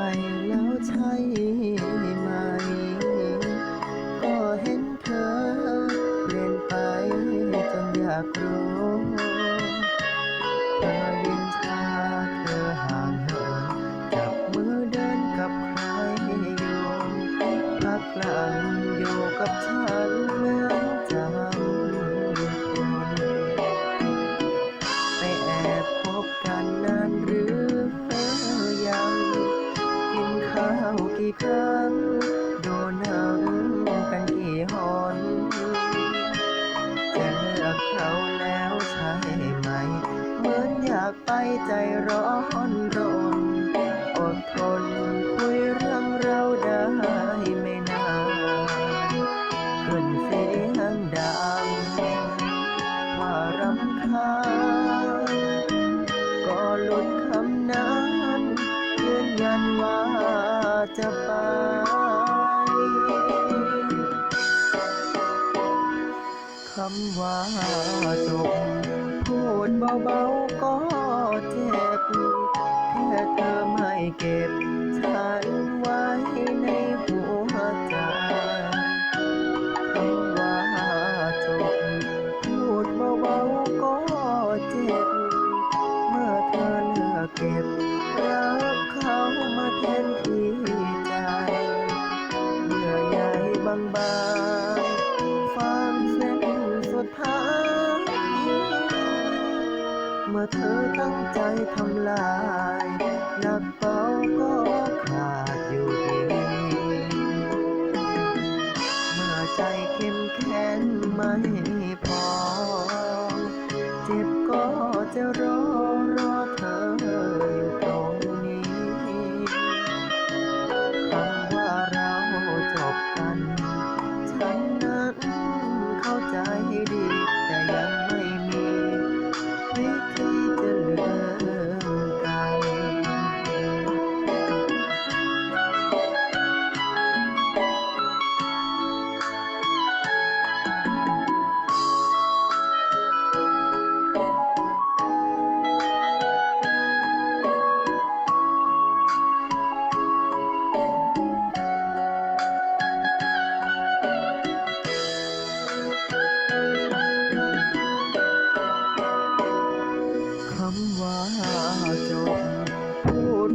ไปแล้วใช่ไหม ก็เห็นเธอเปลี่ยนไปจนอยากรู้เธอยินชาเธอห่างเหินจับมือเดินกับใครอยู่พักหลัง ใจร้อนรน อดทนคุยเรื่องเราได้ไม่นานขึ้นเสียงดัง ว่ารำคาญก็หลุดคำนั้นยืนยันว่าจะไปคำว่าจบพูดเบาๆก็ เก็บฉันไว้ในหัวใจคำว่าจบพูดเบาๆก็เจ็บ เมื่อเธอเลือกเก็บรักเขามาแทนที่ใจเยื่อใยบางๆฟางเส้นสุดท้ายเมื่อเธอตั้งใจทำลาย งไ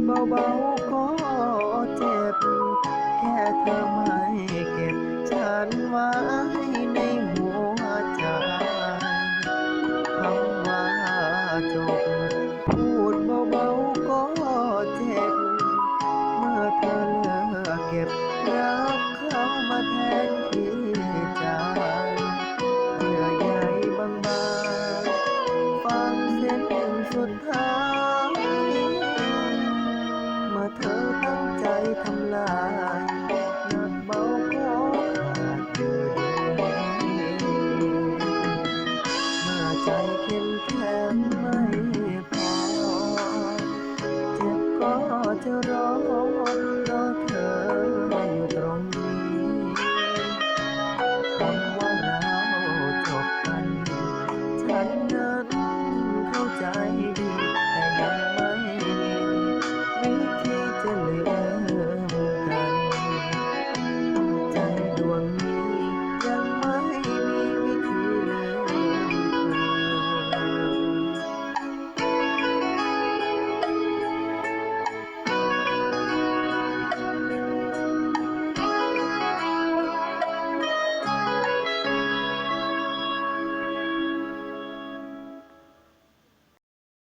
เบาๆก็เจ็บ แค่เธอไม่เก็บฉันไว้